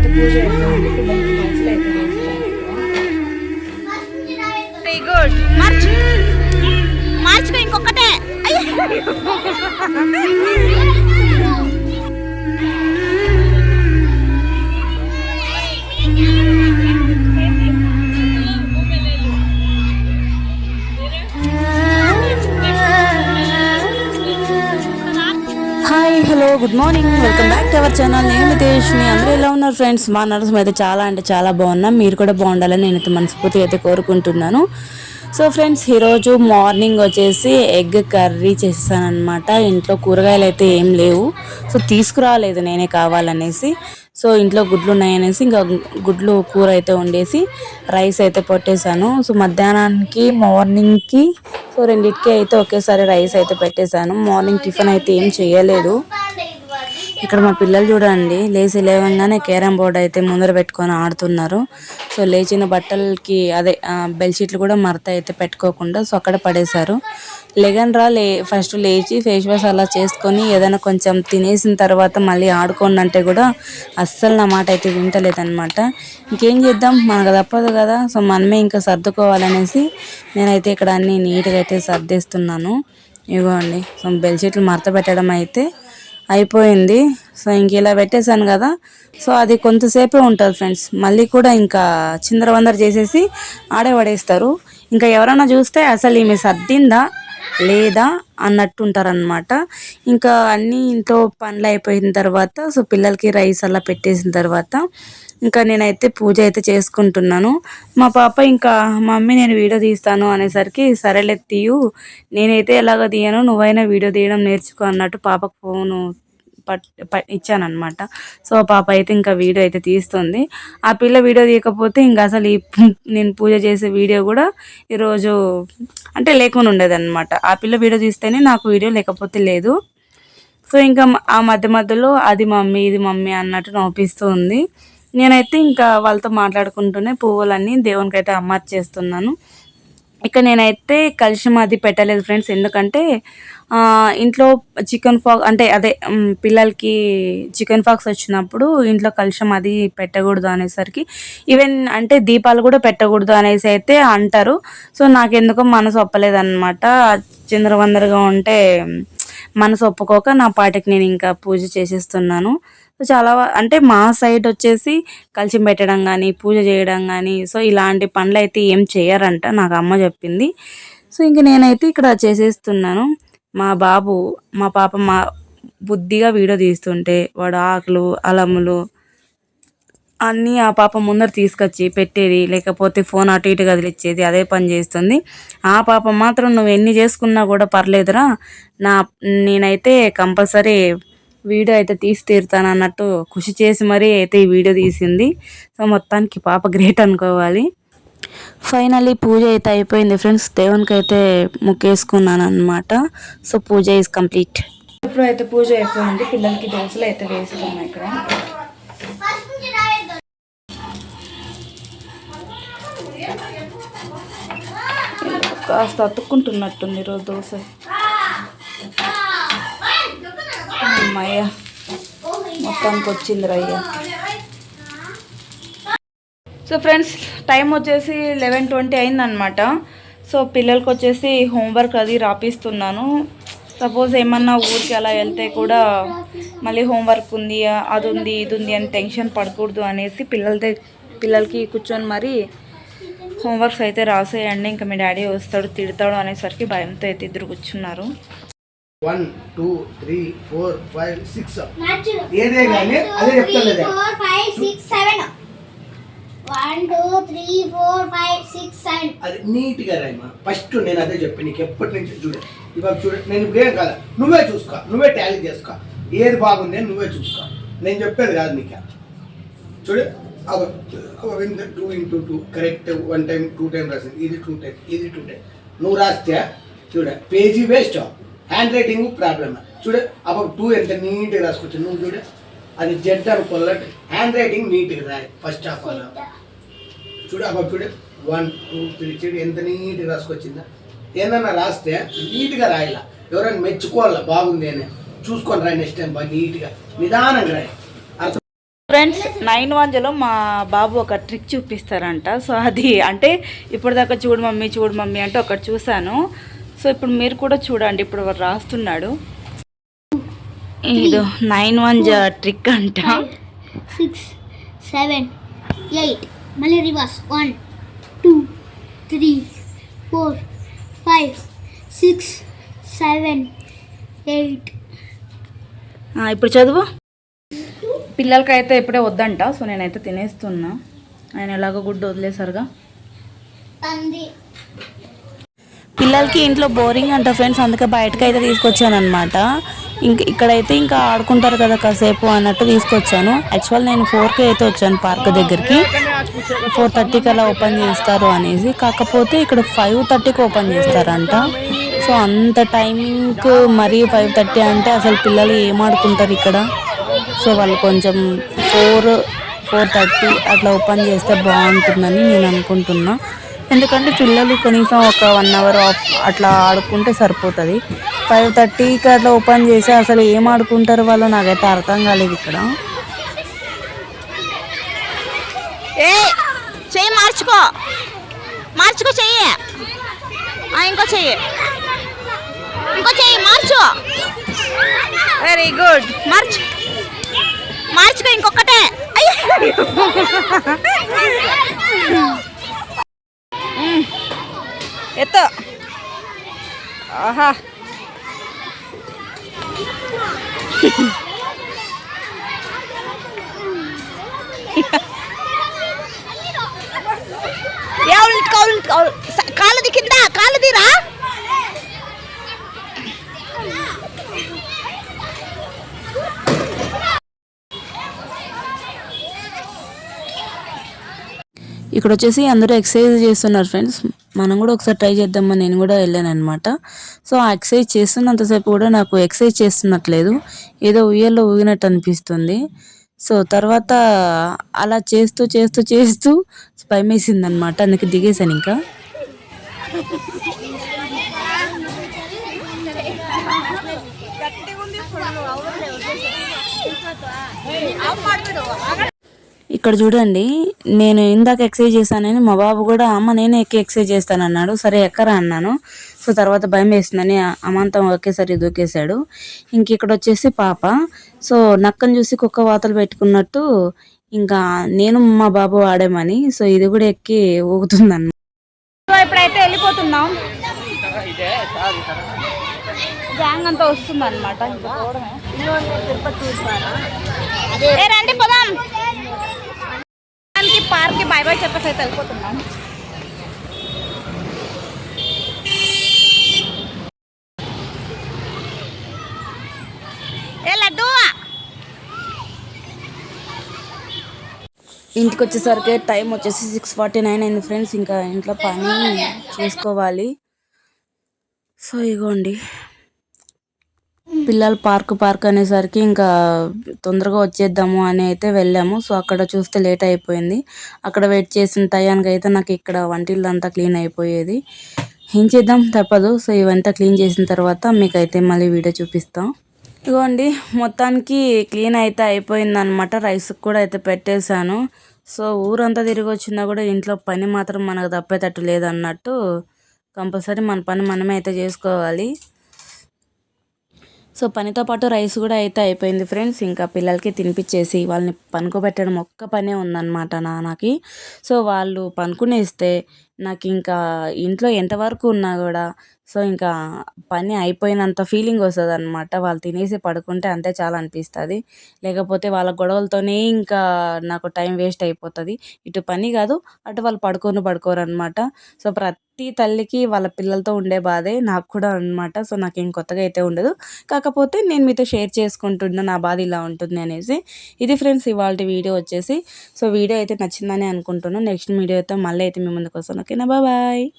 అయితే పూజ మార్చుకో ఇంకొకటే good morning. Welcome back to our channel. నేను నితేష్ని అందరూ ఎలా ఉన్నారు ఫ్రెండ్స్? మా నరసం అయితే చాలా అంటే చాలా బాగున్నాం. మీరు కూడా బాగుండాలని నేనైతే మనస్ఫూర్తిగా అయితే కోరుకుంటున్నాను. సో ఫ్రెండ్స్ ఈరోజు మార్నింగ్ వచ్చేసి ఎగ్ కర్రీ చేసేసాను ఇంట్లో కూరగాయలు అయితే ఏం లేవు. సో తీసుకురాలేదు నేనే కావాలనేసి. సో ఇంట్లో గుడ్లు ఉన్నాయనేసి ఇంకా గుడ్లు కూర అయితే వండేసి రైస్ అయితే పెట్టేశాను. సో మధ్యాహ్నానికి మార్నింగ్కి సో రెండింటికి అయితే ఒకేసారి రైస్ అయితే పెట్టేశాను. మార్నింగ్ టిఫిన్ అయితే ఏం చేయలేదు. ఇక్కడ మా పిల్లలు చూడండి లేచి లేవగానే క్యారమ్ బోర్డ్ అయితే ముందర పెట్టుకొని ఆడుతున్నారు. సో లేచిన బట్టలకి అదే బెడ్షీట్లు కూడా మరత అయితే పెట్టుకోకుండా సో అక్కడ పడేశారు. లెగన్ రా లే ఫస్ట్ లేచి ఫేస్ వాష్ అలా చేసుకొని ఏదైనా కొంచెం తినేసిన తర్వాత మళ్ళీ ఆడుకోండి అంటే కూడా అస్సలు నా మాట అయితే వింటలేదన్నమాట. ఇంకేం చేద్దాం? మనకు తప్పదు కదా. సో మనమే ఇంకా సర్దుకోవాలనేసి నేనైతే ఇక్కడ అన్ని నీట్గా అయితే సర్దేస్తున్నాను. ఇగోండి సో బెడ్షీట్లు మరత పెట్టడం అయితే అయిపోయింది. సో ఇంక ఇలా పెట్టేశాను కదా. సో అది కొంతసేపే ఉంటుంది ఫ్రెండ్స్. మళ్ళీ కూడా ఇంకా చిందరవందర చేసేసి ఆడే పడేస్తారు. ఇంకా ఎవరైనా చూస్తే అసలు ఈమె సర్దిందా? లేదా అన్నట్టు ఉంటారనమాట ఇంకా అన్నీ ఇంట్లో పనులు అయిపోయిన తర్వాత సో పిల్లలకి రైస్ అలా పెట్టేసిన తర్వాత ఇంకా నేనైతే పూజ అయితే చేసుకుంటున్నాను. మా పాప ఇంకా మమ్మీ నేను వీడియో తీస్తాను అనేసరికి సరేలే తీయు నేనైతే ఎలాగ తీయను నువ్వైనా వీడియో తీయడం నేర్చుకో అన్నట్టు పాపకు ఫోను పట్ ఇచ్చానమాట సో పాప అయితే ఇంకా వీడియో అయితే తీస్తుంది. ఆ పిల్ల వీడియో తీయకపోతే ఇంకా అసలు ఈ నేను పూజ చేసే వీడియో కూడా ఈరోజు అంటే లేకుండా ఉండేదన్నమాట. ఆ పిల్ల వీడియో తీస్తేనే నాకు వీడియో లేకపోతే లేదు. సో ఇంకా ఆ మధ్య మధ్యలో అది మమ్మీ ఇది మమ్మీ అన్నట్టు నవ్విస్తూ ఉంది. నేనైతే ఇంకా వాళ్ళతో మాట్లాడుకుంటూనే పువ్వులన్నీ దేవునికైతే అయితే అమర్చేస్తున్నాను. ఇక నేనైతే కలుషం అది పెట్టలేదు ఫ్రెండ్స్. ఎందుకంటే ఇంట్లో చికెన్ ఫాక్ అంటే అదే పిల్లలకి చికెన్ ఫాక్స్ వచ్చినప్పుడు ఇంట్లో కలుషం అది పెట్టకూడదు అనేసరికి ఈవెన్ అంటే దీపాలు కూడా పెట్టకూడదు అనేసి అయితే అంటారు. సో నాకు ఎందుకో మనసు ఒప్పలేదన్నమాట. చిందరవందరగా ఉంటే మనసు ఒప్పుకోక నా పాటికి నేను ఇంకా పూజ చేసేస్తున్నాను. చాలా అంటే మా సైడ్ వచ్చేసి కలిసి పెట్టడం కానీ పూజ చేయడం కానీ సో ఇలాంటి పనులు అయితే ఏం చేయరంట నాకు అమ్మ చెప్పింది. సో ఇంక నేనైతే ఇక్కడ చేసేస్తున్నాను. మా బాబు మా పాప మా బుద్ధిగా వీడియో తీస్తుంటే వాడు ఆకులు అలములు అన్నీ ఆ పాప ముందర తీసుకొచ్చి పెట్టేది లేకపోతే ఫోన్ అటు ఇటు కదిలిచ్చేది అదే పని చేస్తుంది. ఆ పాప మాత్రం నువ్వు ఎన్ని చేసుకున్నా కూడా పర్లేదురా. నా నేనైతే కంపల్సరీ వీడియో అయితే తీసి తీరుతాను అన్నట్టు కృషి చేసి మరీ అయితే ఈ వీడియో తీసింది. సో మొత్తానికి పాప గ్రేట్ అనుకోవాలి. ఫైనల్లీ పూజ అయితే అయిపోయింది ఫ్రెండ్స్. దేవునికి అయితే ముక్కేసుకున్నాను అనమాట సో పూజ ఈజ్ కంప్లీట్ ఇప్పుడు అయితే పూజ అయిపోయింది. పిల్లలకి దోశలు అయితే వేస్తున్నాయి ఇక్కడ. కాస్త అతుక్కుంటున్నట్టుంది ఈరోజు దోశ అమ్మయ్య. మొత్తానికి వచ్చింది రయ్య సో ఫ్రెండ్స్ టైం వచ్చేసి లెవెన్ ట్వంటీ అయిందనమాట సో పిల్లలకి వచ్చేసి హోంవర్క్ అది రాపిస్తున్నాను. సపోజ్ ఏమన్నా ఊరికి అలా వెళ్తే కూడా మళ్ళీ హోంవర్క్ ఉంది అది ఉంది ఇది ఉంది అని టెన్షన్ పడకూడదు అనేసి పిల్లలతో పిల్లలకి కూర్చొని మరి హోంవర్క్స్ అయితే రాసేయండి. ఇంకా మీ డాడీ వస్తాడు తిడతాడు అనేసరికి భయంతో అయితే ఇద్దరు కూర్చున్నారు. One two three four five six ఏదే కానీ అదే సిక్స్ సెవెన్ అది నీట్గా రాయమా ఫస్ట్ నేను అదే చెప్పి నీకు ఎప్పటి నుంచి చూడ ఇవాళ చూడ నేను ఇప్పుడేం కాదు. నువ్వే చూసుకో నువ్వే టాలీ చేసుకో. ఏది బాగుంది అని నువ్వే చూసుకో. నేను చెప్పేది కాదు నీకు. చూడు two into two correct one time two time రాసింది. ఇది టూ టైం ఇది టూ టైం నువ్వు రాస్తే చూడ page waste hand writing problem చూడు అప్పుడు టూ ఎంత నీట్గా రాసుకోవచ్చు నువ్వు చూడు. అది జెడ్ అనుకోవాలంటే హ్యాండ్ రైటింగ్ నీట్గా రాయి ఫస్ట్ ఆఫ్ ఆల్ చూడు అప్పుడు చూడు. వన్ టూ త్రీ చూడు ఎంత నీట్గా రాసుకొచ్చిందా. ఏదన్నా రాస్తే నీట్గా రాయాల. ఎవరైనా మెచ్చుకోవాలా? బాగుంది అని. చూసుకొని రాయి నెక్స్ట్ టైం బాగా నీట్గా నిదానంగా రాయి. ఫ్రెండ్స్ నైన్ వంజలో మా బాబు ఒక ట్రిక్ చూపిస్తారంట. సో అది అంటే ఇప్పటిదాకా చూడు మమ్మీ చూడు మమ్మీ అంటే ఒకటి చూశాను. సో ఇప్పుడు మీరు కూడా చూడండి ఇప్పుడు వాడు రాస్తున్నాడు. ఇదో నైన్ వన్ ట్రిక్ అంట. సిక్స్ సెవెన్ ఎయిట్ మళ్ళీ reverse. One two three four five six seven eight. ఆ, ఇప్పుడు చదువు. పిల్లలకైతే ఇప్పుడే వద్దంట సో నేనైతే తినేస్తున్నా. ఆయన ఎలాగో గుడ్డు వదిలేసారుగా పిల్లలకి ఇంట్లో బోరింగ్ అంట ఫ్రెండ్స్ అందుకే బయటకు అయితే తీసుకొచ్చాను అనమాట ఇంక ఇక్కడైతే ఇంకా ఆడుకుంటారు కదా కాసేపు అన్నట్టు తీసుకొచ్చాను. యాక్చువల్ నేను ఫోర్కి అయితే వచ్చాను పార్క్ దగ్గరికి. ఫోర్ థర్టీకి అలా ఓపెన్ చేస్తారు అనేసి. కాకపోతే ఇక్కడ ఫైవ్ థర్టీకి ఓపెన్ చేస్తారంట. సో అంత టైమింగ్కి మరీ ఫైవ్ థర్టీ అంటే అసలు పిల్లలు ఏం ఆడుకుంటారు ఇక్కడ? సో వాళ్ళు కొంచెం ఫోర్ ఫోర్ థర్టీ అట్లా ఓపెన్ చేస్తే బాగుంటుందని నేను అనుకుంటున్నా. ఎందుకంటే పిల్లలు కనీసం ఒక వన్ అవర్ ఆఫ్ అట్లా ఆడుకుంటే సరిపోతుంది. ఫైవ్ థర్టీకి అట్లా ఓపెన్ చేసి అసలు ఏం ఆడుకుంటారు వాళ్ళు నాకైతే అర్థం కాలేదు ఇక్కడ. ఏ చెయ్యి మార్చుకో. మార్చుకో చెయ్యి. ఆ, ఇంకో చెయ్యి. ఇంకో చెయ్యి మార్చు. వెరీ గుడ్ మార్చు. మార్చుకో ఇంకొకటే అయ్యో. ఎత్తు. ఆహా. ఎవరు కాలు కాలు కాళ్ళది కింద కాళ్ళదిరా ఇక్కడ వచ్చేసి అందరూ ఎక్సర్సైజ్ చేస్తున్నారు ఫ్రెండ్స్. మనం కూడా ఒకసారి ట్రై చేద్దామని నేను కూడా వెళ్ళాను అనమాట సో ఆ ఎక్సర్సైజ్ చేస్తున్నంతసేపు కూడా నాకు ఎక్సర్సైజ్ చేస్తున్నట్లేదు. ఏదో ఉయ్యల్లో ఊగినట్టు అనిపిస్తుంది. సో తర్వాత అలా చేస్తూ చేస్తూ చేస్తూ భయం వేసింది అనమాట అందుకే దిగేశాను ఇంకా. ఇక్కడ చూడండి నేను ఇందాక ఎక్సర్సైజ్ చేశానని మా బాబు కూడా అమ్మ నేనే ఎక్కి ఎక్సర్సైజ్ చేస్తాను అన్నాడు సరే ఎక్కరా అన్నాను. సో తర్వాత భయం వేస్తుందని అమాంతం ఒకేసారి దూకేశాడు. ఇంక ఇక్కడ వచ్చేసి పాప. సో నక్కను చూసి కుక్క వాతలు పెట్టుకున్నట్టు ఇంకా నేను మా బాబు ఆడామని. సో ఇది కూడా ఎక్కి ఊగుతుంది సో ఇప్పుడైతే వెళ్ళిపోతున్నాం. గ్యాంగ్ అంతా వస్తుంది అనమాట ఏ రండి పోదాం. పార్క్ బై బై చెప్పేసి అయితే వెళ్ళిపోతున్నాను. ఇంటికి వచ్చేసరికి టైం వచ్చేసి సిక్స్ ఫార్టీ నైన్ అయింది ఫ్రెండ్స్ ఇంకా ఇంట్లో పని చేసుకోవాలి. సో ఇగోండి. పిల్లలు పార్క్ పార్క్ అనేసరికి ఇంకా తొందరగా వచ్చేద్దాము అని అయితే వెళ్ళాము. సో అక్కడ చూస్తే లేట్ అయిపోయింది. అక్కడ వెయిట్ చేసిన టయానికి అయితే నాకు ఇక్కడ వంటిల్లు అంతా క్లీన్ అయిపోయేది. ఏం చేద్దాం? తప్పదు. సో ఇవంతా క్లీన్ చేసిన తర్వాత మీకైతే మళ్ళీ వీడియో చూపిస్తాం. ఇదిగోండి మొత్తానికి క్లీన్ అయితే అయిపోయిందనమాట రైస్ కూడా అయితే పెట్టేశాను. సో ఊరంతా తిరిగి వచ్చినా కూడా ఇంట్లో పని మాత్రం మనకు తప్పేటట్టు లేదన్నట్టు కంపల్సరీ మన పని మనమే అయితే చేసుకోవాలి. సో పనితో పాటు రైస్ కూడా అయితే అయిపోయింది ఫ్రెండ్స్. ఇంకా పిల్లలకి తినిపించేసి వాళ్ళని పనుకోబెట్టడం ఒక్క పనే ఉందన్నమాట నాన్నకి. సో వాళ్ళు పనుకునేస్తే నాకు ఇంకా ఇంట్లో ఎంతవరకు ఉన్నా కూడా సో ఇంకా పని అయిపోయినంత ఫీలింగ్ వస్తుంది అనమాట వాళ్ళు తినేసి పడుకుంటే అంతే చాలా అనిపిస్తుంది లేకపోతే వాళ్ళ గొడవలతోనే ఇంకా నాకు టైం వేస్ట్ అయిపోతుంది. ఇటు పని కాదు అటు వాళ్ళు పడుకొని పడుకోరు అనమాట సో ప్రతి తల్లికి వాళ్ళ పిల్లలతో ఉండే బాధే నాకు కూడా అనమాట సో నాకు ఏం కొత్తగా అయితే ఉండదు. కాకపోతే నేను మీతో షేర్ చేసుకుంటున్నా నా బాధ ఇలా ఉంటుంది అనేసి. ఇది ఫ్రెండ్స్ ఇవాళ వీడియో వచ్చేసి. సో వీడియో అయితే నచ్చిందని అనుకుంటున్నాను నెక్స్ట్ వీడియో అయితే మళ్ళీ అయితే మీ ముందుకు వస్తాను. ఓకేనా బాయ్